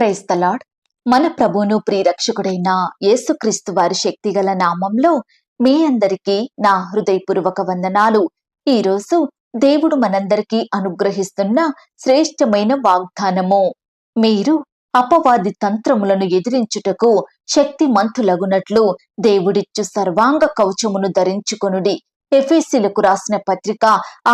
Price తలాడ్ మన ప్రభువును ప్రియరక్షకుడైన యేసుక్రీస్తు వారి శక్తిగల నామంలో మీ అందరికీ నా హృదయపూర్వక వందనాలు. ఈరోజు దేవుడు మనందరికీ అనుగ్రహిస్తున్న శ్రేష్టమైన వాగ్దానము. మీరు అపవాది తంత్రములను ఎదిరించుటకు శక్తిమంతులగునట్లు దేవుడిచ్చు సర్వాంగ కవచమును ధరించుకొనుడి. ఎఫీసీలకు రాసిన పత్రిక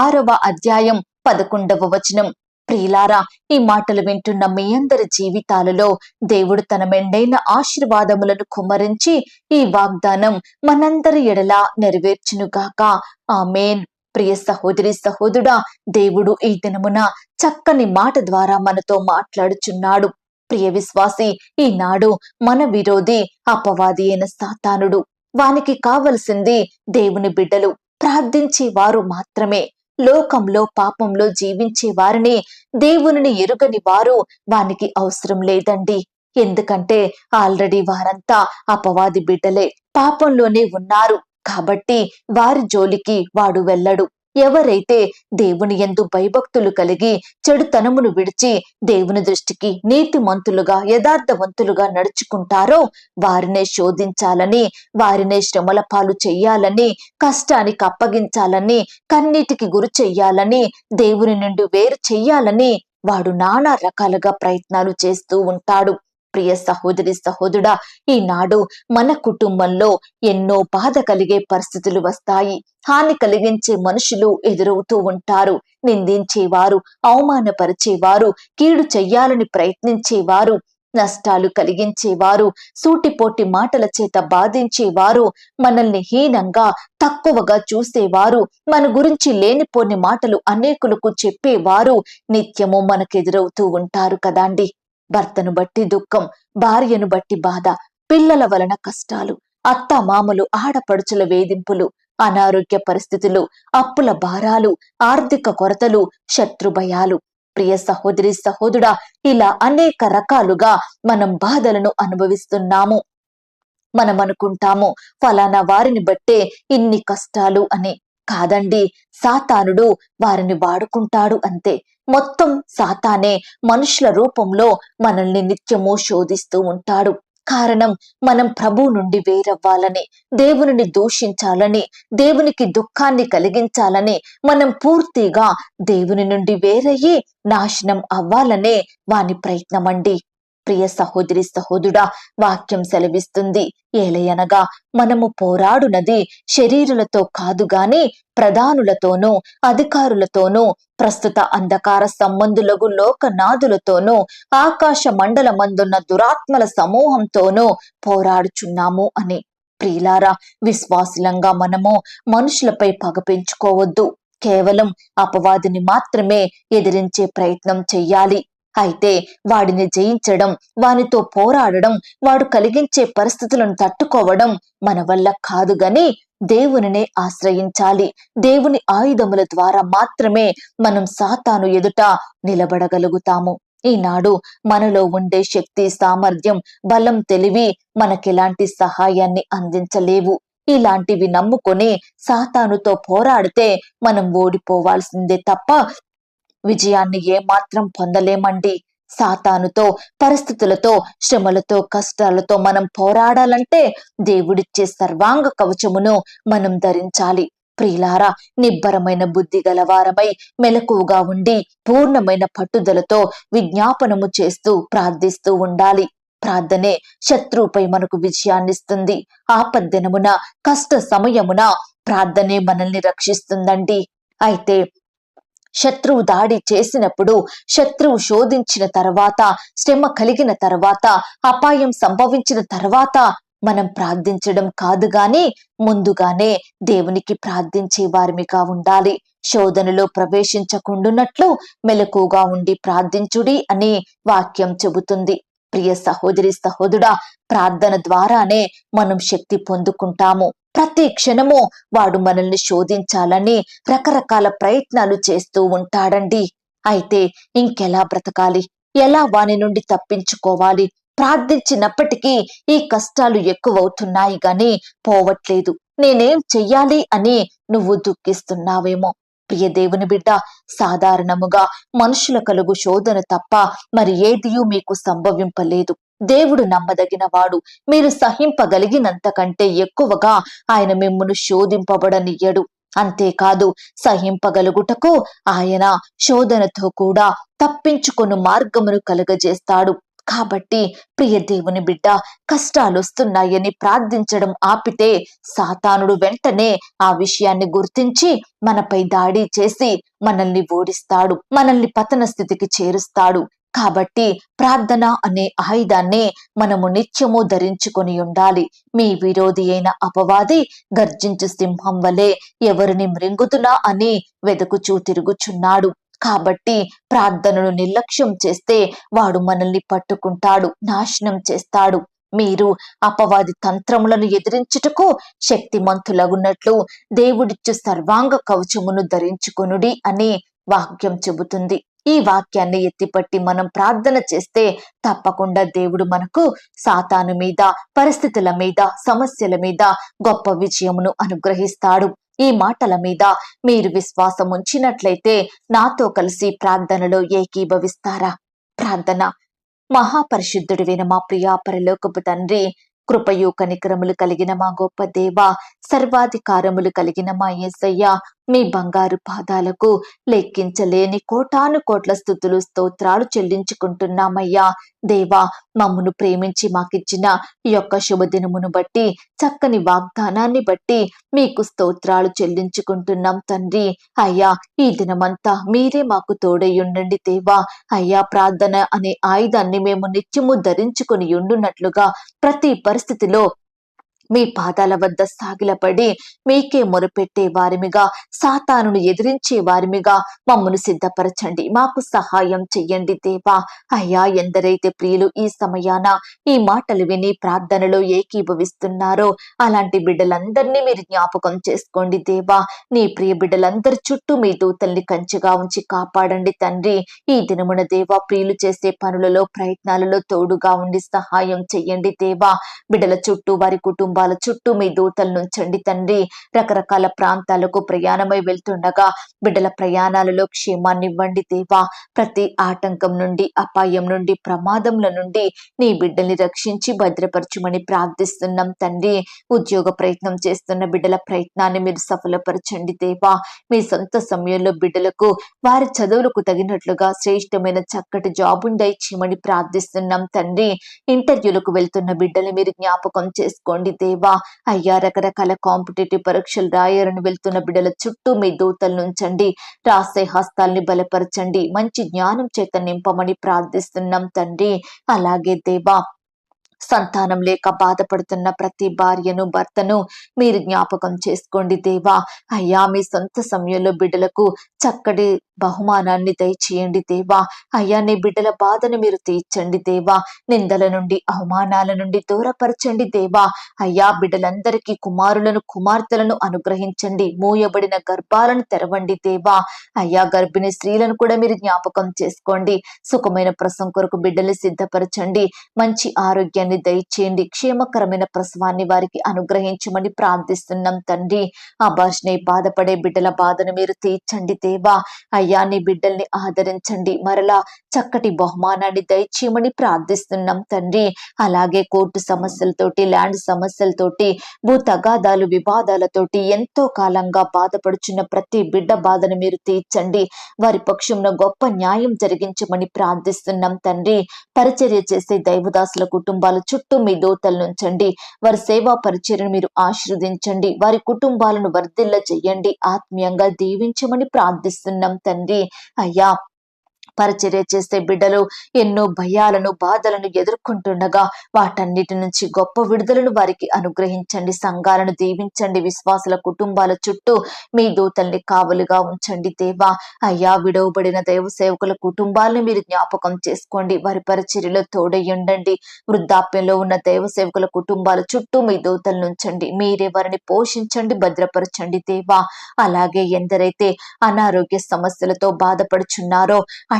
ఆరవ అధ్యాయం పదకొండవ వచనం. ప్రియులారా ఈ మాటలు వింటున్న మీ అందరి జీవితాలలో దేవుడు తన మెండైన ఆశీర్వాదములను కుమ్మరించి ఈ వాగ్దానం మనందరి ఎడలా నెరవేర్చునుగాక ఆమెన్. ప్రియ సహోదరి సహోదరుడా దేవుడు ఈ దినమున చక్కని మాట ద్వారా మనతో మాట్లాడుచున్నాడు. ప్రియ విశ్వాసి ఈనాడు మన విరోధి అపవాది అయిన సాతానుడు. వానికి కావలసింది దేవుని బిడ్డలు ప్రార్థించే వారు మాత్రమే. లోకంలో పాపంలో జీవించే వారిని దేవునిని ఎరుగని వారు వానికి అవసరం లేదండి. ఎందుకంటే ఆల్రెడీ వారంతా అపవాది బిడ్డలే పాపంలోనే ఉన్నారు. కాబట్టి వారి జోలికి వాడు వెళ్ళడు. ఎవరైతే దేవుని ఎందు భయభక్తులు కలిగి చెడుతనమును విడిచి దేవుని దృష్టికి నీతిమంతులుగా యథార్థవంతులుగా నడుచుకుంటారో వారినే శోధించాలని వారినే శ్రమల పాలు చెయ్యాలని కష్టానికి అప్పగించాలని కన్నీటికి గురి చెయ్యాలని దేవుని నుండి వేరు చెయ్యాలని వాడు నానా రకాలుగా ప్రయత్నాలు చేస్తూ ఉంటాడు. ప్రియ సహోదరి సహోదరుడా ఈనాడు మన కుటుంబంలో ఎన్నో బాధ కలిగే పరిస్థితులు వస్తాయి. హాని కలిగించే మనుషులు ఎదురవుతూ ఉంటారు. నిందించేవారు అవమానపరిచేవారు కీడు చెయ్యాలని ప్రయత్నించేవారు నష్టాలు కలిగించేవారు సూటిపోటి మాటల చేత బాధించేవారు మనల్ని హీనంగా తక్కువగా చూసేవారు మన గురించి లేనిపోని మాటలు అనేకులకు చెప్పేవారు నిత్యము మనకెదురవుతూ ఉంటారు కదండీ. భర్తను బట్టి దుఃఖం భార్యను బట్టి బాధ పిల్లల వలన కష్టాలు అత్త మామలు ఆడపడుచుల వేధింపులు అనారోగ్య పరిస్థితులు అప్పుల భారాలు ఆర్థిక కొరతలు శత్రుభయాలు ప్రియ సహోదరి సహోదరుడా ఇలా అనేక రకాలుగా మనం బాధలను అనుభవిస్తున్నాము. మనం అనుకుంటాము ఫలానా వారిని బట్టే ఇన్ని కష్టాలు అని. కాదండి సాతానుడు వారిని వాడుకుంటాడు అంతే. మొత్తం సాతానే మనుషుల రూపంలో మనల్ని నిత్యము శోధిస్తూ ఉంటాడు. కారణం మనం ప్రభు నుండి వేరవ్వాలని దేవునిని దూషించాలని దేవునికి దుఃఖాన్ని కలిగించాలని మనం పూర్తిగా దేవుని నుండి వేరయ్యి నాశనం అవ్వాలనే వాని ప్రయత్నమండి. ప్రియ సహోదరి సహోదుడా వాక్యం సెలవిస్తుంది. ఏలయనగా మనము పోరాడునది శరీరులతో కాదు గాని ప్రధానులతోనూ అధికారులతోనూ ప్రస్తుత అంధకార సంబంధులగు లోకనాథులతోనూ ఆకాశ మండలమందున్న దురాత్మల సమూహంతోనూ పోరాడుచున్నాము అని. ప్రియులారా విశ్వాసులంగా మనము మనుషులపై పగ పెంచుకోవద్దు. కేవలం అపవాదిని మాత్రమే ఎదిరించే ప్రయత్నం చెయ్యాలి. అయితే వాడిని జయించడం వానితో పోరాడడం వాడు కలిగించే పరిస్థితులను తట్టుకోవడం మన వల్ల కాదు గని దేవునినే ఆశ్రయించాలి. దేవుని ఆయుధముల ద్వారా మాత్రమే మనం సాతాను ఎదుట నిలబడగలుగుతాము. ఈనాడు మనలో ఉండే శక్తి సామర్థ్యం బలం తెలివి మనకెలాంటి సహాయాన్ని అందించలేవు. ఇలాంటివి నమ్ముకొని సాతానుతో పోరాడితే మనం ఓడిపోవాల్సిందే తప్ప విజయాన్ని ఏమాత్రం పొందలేమండి. సాతానుతో పరిస్థితులతో శ్రమలతో కష్టాలతో మనం పోరాడాలంటే దేవుడిచ్చే సర్వాంగ కవచమును మనం ధరించాలి. ప్రియులారా నిబ్బరమైన బుద్ధి గలవారమై మెలకువగా ఉండి పూర్ణమైన పట్టుదలతో విజ్ఞాపనము చేస్తూ ప్రార్థిస్తూ ఉండాలి. ప్రార్థనే శత్రువుపై మనకు విజయాన్నిస్తుంది. ఆపద్దినమున కష్ట సమయమున ప్రార్థనే మనల్ని రక్షిస్తుందండి. అయితే శత్రువు దాడి చేసినప్పుడు శత్రువు శోధించిన తర్వాత శ్రమ కలిగిన తర్వాత అపాయం సంభవించిన తర్వాత మనం ప్రార్థించడం కాదు గాని ముందుగానే దేవునికి ప్రార్థించే వారిమిగా ఉండాలి. శోధనలో ప్రవేశించకుండునట్లు మెలకుగా ఉండి ప్రార్థించుడి అని వాక్యం చెబుతుంది. ప్రియ సహోదరి సహోదరుడా ప్రార్థన ద్వారానే మనం శక్తి పొందుకుంటాము. ప్రతి క్షణము వాడు మనల్ని శోధించాలని రకరకాల ప్రయత్నాలు చేస్తూ ఉంటాడండి. అయితే ఇంకెలా బ్రతకాలి? ఎలా వాని నుండి తప్పించుకోవాలి? ప్రార్థించినప్పటికీ ఈ కష్టాలు ఎక్కువవుతున్నాయి గాని పోవట్లేదు. నేనేం చెయ్యాలి అని నువ్వు దుఃఖిస్తున్నావేమో. ప్రియ దేవుని బిడ్డ సాధారణముగా మనుషుల కలుగు శోధన తప్ప మరి ఏదియూ మీకు సంభవింపలేదు. దేవుడు నమ్మదగిన వాడు మీరు సహింపగలిగినంత కంటే ఎక్కువగా ఆయన మిమ్మును శోధింపబడనియ్యడు. అంతేకాదు సహింపగలుగుటకు ఆయన శోధనతో కూడా తప్పించుకొను మార్గమును కలుగజేస్తాడు. కాబట్టి ప్రియ దేవుని బిడ్డ కష్టాలు వస్తున్నాయని ప్రార్థించడం ఆపితే సాతానుడు వెంటనే ఆ విషయాన్ని గుర్తించి మనపై దాడి చేసి మనల్ని ఓడిస్తాడు. మనల్ని పతన స్థితికి చేరుస్తాడు. కాబట్టి ప్రార్థన అనే ఆయుధాన్ని మనము నిత్యము ధరించుకొని ఉండాలి. మీ విరోధి అయిన అపవాది గర్జించు సింహం వలె ఎవరిని మృంగుతున్నా అని వెతుకుచూ తిరుగుచున్నాడు. కాబట్టి ప్రార్థనను నిర్లక్ష్యం చేస్తే వాడు మనల్ని పట్టుకుంటాడు నాశనం చేస్తాడు. మీరు అపవాది తంత్రములను ఎదిరించుటకు శక్తిమంతులగున్నట్లు దేవుడిచ్చు సర్వాంగ కవచమును ధరించుకొనుడి అని వాక్యం చెబుతుంది. ఈ వాక్యాన్ని ఎత్తిపట్టి మనం ప్రార్థన చేస్తే తప్పకుండా దేవుడు మనకు సాతాను మీద పరిస్థితుల మీద సమస్యల మీద గొప్ప విజయమును అనుగ్రహిస్తాడు. ఈ మాటల మీద మీరు విశ్వాసం ఉంచినట్లయితే నాతో కలిసి ప్రార్థనలో ఏకీభవిస్తారా? ప్రార్థన. మహాపరిశుద్ధుడివైన మా ప్రియా పరలోకపు తండ్రి కృపయు కనికరములు కలిగిన మా గొప్ప దేవ సర్వాధికారములు కలిగిన మా ఏసయ్య మీ బంగారు పాదాలకు లెక్కించలేని కోటాను కోట్ల స్థుతులు స్తోత్రాలు చెల్లించుకుంటున్నామయ్యా. దేవా మమ్మను ప్రేమించి మాకిచ్చిన ఈ యొక్క శుభదినమును బట్టి చక్కని వాగ్దానాన్ని బట్టి మీకు స్తోత్రాలు చెల్లించుకుంటున్నాం తండ్రి. అయ్యా ఈ దినమంతా మీరే మాకు తోడయ్యుండండి దేవా. అయ్యా ప్రార్థన అనే ఆయుధాన్ని మేము నిత్యము ధరించుకొని ఉండునట్లుగా ప్రతి పరిస్థితిలో మీ పాదాల వద్ద సాగిలపడి మీకే మొరపెట్టే వారిమిగా సాతానును ఎదిరించే వారిమిగా మమ్మను సిద్ధపరచండి. మాకు సహాయం చెయ్యండి దేవా. అయ్యా ఎందరైతే ప్రియులు ఈ సమయాన ఈ మాటలు విని ప్రార్థనలో ఏకీభవిస్తున్నారో అలాంటి బిడ్డలందరినీ మీరు జ్ఞాపకం చేసుకోండి దేవా. నీ ప్రియ బిడ్డలందరి చుట్టూ మీ దూతల్ని కంచిగా ఉంచి కాపాడండి తండ్రి. ఈ దినమున దేవా ప్రియులు చేసే పనులలో ప్రయత్నాలలో తోడుగా ఉండి సహాయం చెయ్యండి దేవా. బిడ్డల చుట్టూ వారి కుటుంబాల చుట్టూ మీ దూతలను నుంచండి తండ్రి. రకరకాల ప్రాంతాలకు ప్రయాణమై వెళ్తుండగా బిడ్డల ప్రయాణాలలో క్షేమాన్ని ఇవ్వండి దేవా. ప్రతి ఆటంకం నుండి అపాయం నుండి ప్రమాదముల నుండి నీ బిడ్డల్ని రక్షించి భద్రపరచుమని ప్రార్థిస్తున్నాం తండ్రి. ఉద్యోగ ప్రయత్నం చేస్తున్న బిడ్డల ప్రయత్నాన్ని మీరు సఫలపరచండి దేవా. మీ సొంత సమయంలో బిడ్డలకు వారి చదువులకు తగినట్లుగా శ్రేష్టమైన చక్కటి జాబుని దయచేయమని ప్రార్థిస్తున్నాం తండ్రి. ఇంటర్వ్యూలకు వెళ్తున్న బిడ్డలు మీరు జ్ఞాపకం చేసుకోండి దేవా అయ్యా రకరకాల కాంపిటేటివ్ పరీక్షలు రాయాలని వెళ్తున్న బిడ్డల చుట్టూ మీ దూతలు ఉంచండి రాసే హస్తాల్ని బలపరచండి. మంచి జ్ఞానం చేత నింపమని ప్రార్థిస్తున్నాం తండ్రి. అలాగే దేవా సంతానం లేక బాధపడుతున్న ప్రతి భార్యను భర్తను మీరు జ్ఞాపకం చేసుకోండి దేవా. అయ్యా మీ సొంత సమయంలో బిడ్డలకు చక్కటి బహుమానాన్ని దయచేయండి దేవా. అయ్యా నీ బిడ్డల బాధను మీరు తీర్చండి దేవా. నిందల నుండి అవమానాల నుండి దూరపరచండి దేవా. అయ్యా బిడ్డలందరికీ కుమారులను కుమార్తెలను అనుగ్రహించండి. మూయబడిన గర్భాలను తెరవండి దేవా. అయ్యా గర్భిణీ స్త్రీలను కూడా మీరు జ్ఞాపకం చేసుకోండి. సుఖమైన ప్రసం కొరకు బిడ్డలు సిద్ధపరచండి. మంచి ఆరోగ్యాన్ని దయచేయండి క్షేమకరమైన ప్రసవాన్ని వారికి అనుగ్రహించమని ప్రార్థిస్తున్నాం తండ్రి. ఆ భాషని బాధపడే బిడ్డల బాధను మీరు తీర్చండి దేవా. అయ్యా నీ బిడ్డల్ని ఆదరించండి. మరలా చక్కటి బహుమానాన్ని దయచేయమని ప్రార్థిస్తున్నాం తండ్రి. అలాగే కోర్టు సమస్యలతోటి ల్యాండ్ సమస్యలతోటి భూ తగాదాలు వివాదాలతోటి ఎంతో కాలంగా బాధపడుచున్న ప్రతి బిడ్డ బాధను మీరు తీర్చండి. వారి పక్షంలో గొప్ప న్యాయం జరిగించమని ప్రార్థిస్తున్నాం తండ్రి. పరిచర్య చేసే దైవదాసుల కుటుంబాల చుట్టూ మీ దోతలు నుంచండి. వారి సేవా పరిచయను మీరు ఆశీర్వదించండి. వారి కుటుంబాలను వర్ధిల్ల చెయ్యండి ఆత్మీయంగా దీవించమని ప్రార్థిస్తున్నాం తండ్రి. అయ్యా పరిచర్య చేసే బిడ్డలు ఎన్నో భయాలను బాధలను ఎదుర్కొంటుండగా వాటన్నిటి నుంచి గొప్ప విడుదలను వారికి అనుగ్రహించండి. సంఘాలను దీవించండి. విశ్వాసుల కుటుంబాల చుట్టూ మీ దూతల్ని కావలుగా ఉంచండి దేవా. అయ్యా విడవబడిన దైవ సేవకుల కుటుంబాలను మీరు జ్ఞాపకం చేసుకోండి. వారి పరిచర్యలో తోడయ్యుండండి. వృద్ధాప్యంలో ఉన్న దైవ సేవకుల కుటుంబాల చుట్టూ మీ దూతలను ఉంచండి. మీరే వారిని పోషించండి భద్రపరచండి దేవా. అలాగే ఎందరైతే అనారోగ్య సమస్యలతో బాధపడుచున్నారో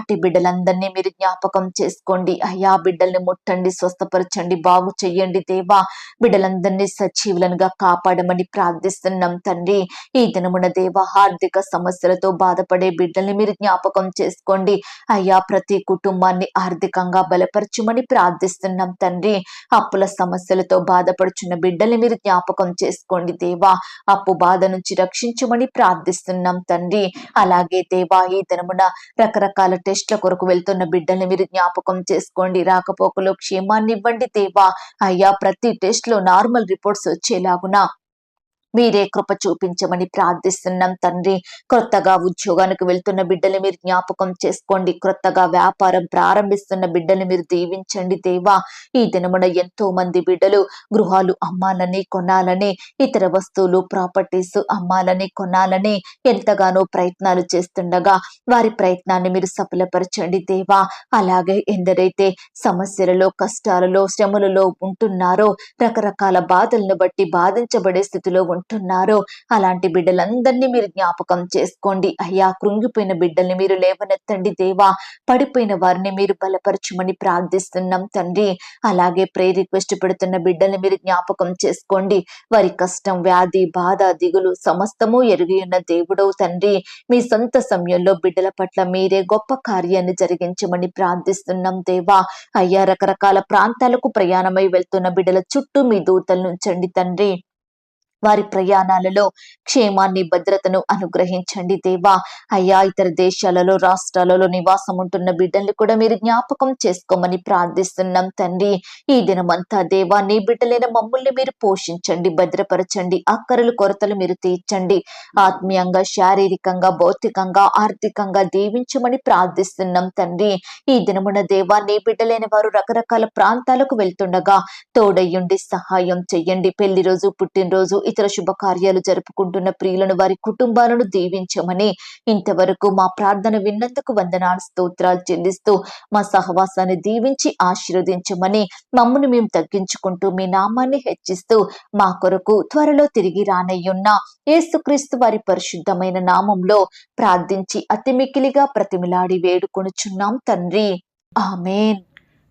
అలాంటి బిడ్డలందరినీ మీరు జ్ఞాపకం చేసుకోండి. అయ్యా బిడ్డల్ని ముట్టండి స్వస్థపరచండి బాగు చెయ్యండి దేవా. బిడ్డలందరినీ సజీవులనుగా కాపాడమని ప్రార్థిస్తున్నాం తండ్రి. ఈ దినమున దేవ ఆర్థిక సమస్యలతో బాధపడే బిడ్డల్ని మీరు జ్ఞాపకం చేసుకోండి. అయ్యా ప్రతి కుటుంబాన్ని ఆర్థికంగా బలపరచుమని ప్రార్థిస్తున్నాం తండ్రి. అప్పుల సమస్యలతో బాధపడుచున్న బిడ్డల్ని మీరు జ్ఞాపకం చేసుకోండి దేవా. అప్పు బాధ నుంచి రక్షించమని ప్రార్థిస్తున్నాం తండ్రి. అలాగే దేవా ఈ దినమున రకరకాల టెస్ట్ల కొరకు వెళ్తున్న బిడ్డల్ని మీరు జ్ఞాపకం చేసుకోండి. రాకపోకలో క్షేమాన్ని ఇవ్వండి దేవా. అయ్యా ప్రతి టెస్ట్లో నార్మల్ రిపోర్ట్స్ వచ్చేలాగున? మీరే కృప చూపించమని ప్రార్థిస్తున్నాం తండ్రి. క్రొత్తగా ఉద్యోగానికి వెళ్తున్న బిడ్డలు మీరు జ్ఞాపకం చేసుకోండి. క్రొత్తగా వ్యాపారం ప్రారంభిస్తున్న బిడ్డలు మీరు దీవించండి దేవా. ఈ దినమున ఎంతో మంది బిడ్డలు గృహాలు అమ్మాలని కొనాలని ఇతర వస్తువులు ప్రాపర్టీస్ అమ్మాలని కొనాలని ఎంతగానో ప్రయత్నాలు చేస్తుండగా వారి ప్రయత్నాన్ని మీరు సఫలపరచండి దేవా. అలాగే ఎందరైతే సమస్యలలో కష్టాలలో శ్రమలలో ఉంటున్నారో రకరకాల బాధలను బట్టి బాధించబడే స్థితిలో ఉంటున్నారో అలాంటి బిడ్డలందరినీ మీరు జ్ఞాపకం చేసుకోండి. అయ్యా కృంగిపోయిన బిడ్డల్ని మీరు లేవనెత్తండి దేవా. పడిపోయిన వారిని మీరు బలపరచమని ప్రార్థిస్తున్నాం తండ్రి. అలాగే ప్రే రిక్వెస్ట్ పెడుతున్న బిడ్డల్ని మీరు జ్ఞాపకం చేసుకోండి. వారి కష్టం వ్యాధి బాధ దిగులు సమస్తము ఎరిగి ఉన్న దేవుడవు తండ్రి. మీ సొంత సమయంలో బిడ్డల పట్ల మీరే గొప్ప కార్యాన్ని జరిగించమని ప్రార్థిస్తున్నాం దేవా. అయ్యా రకరకాల ప్రాంతాలకు ప్రయాణమై వెళ్తున్న బిడ్డల చుట్టూ మీ దూతలు ఉంచండి తండ్రి. వారి ప్రయాణాలలో క్షేమాన్ని భద్రతను అనుగ్రహించండి దేవా. అయ్యా ఇతర దేశాలలో రాష్ట్రాలలో నివాసం ఉంటున్న బిడ్డల్ని కూడా మీరు జ్ఞాపకం చేసుకోమని ప్రార్థిస్తున్నాం తండ్రి. ఈ దినమంతా దేవా నీ బిడ్డలైన మమ్మల్ని మీరు పోషించండి భద్రపరచండి అక్కరలు కొరతలు మీరు తీర్చండి. ఆత్మీయంగా శారీరకంగా భౌతికంగా ఆర్థికంగా దీవించమని ప్రార్థిస్తున్నాం తండ్రి. ఈ దినమున దేవా నీ బిడ్డలైన వారు రకరకాల ప్రాంతాలకు వెళ్తుండగా తోడయ్యుండి సహాయం చెయ్యండి. పెళ్ళి రోజు పుట్టినరోజు ఇతర శుభకార్యాలు జరుపుకుంటున్న ప్రియులను వారి కుటుంబాలను దీవించమని ఇంతవరకు మా ప్రార్థన విన్నందుకు వందనాలు స్తోత్రాలు చెల్లిస్తూ మా సహవాసాన్ని దీవించి ఆశీర్వదించమని మమ్మల్ని మేము తగ్గించుకుంటూ మీ నామాన్ని హెచ్చిస్తూ మా కొరకు త్వరలో తిరిగి రానయ్యున్న ఏసుక్రీస్తు వారి పరిశుద్ధమైన నామంలో ప్రార్థించి అతిమికిలిగా ప్రతిమిలాడి వేడుకొనుచున్నాం తండ్రి. ఆమెన్.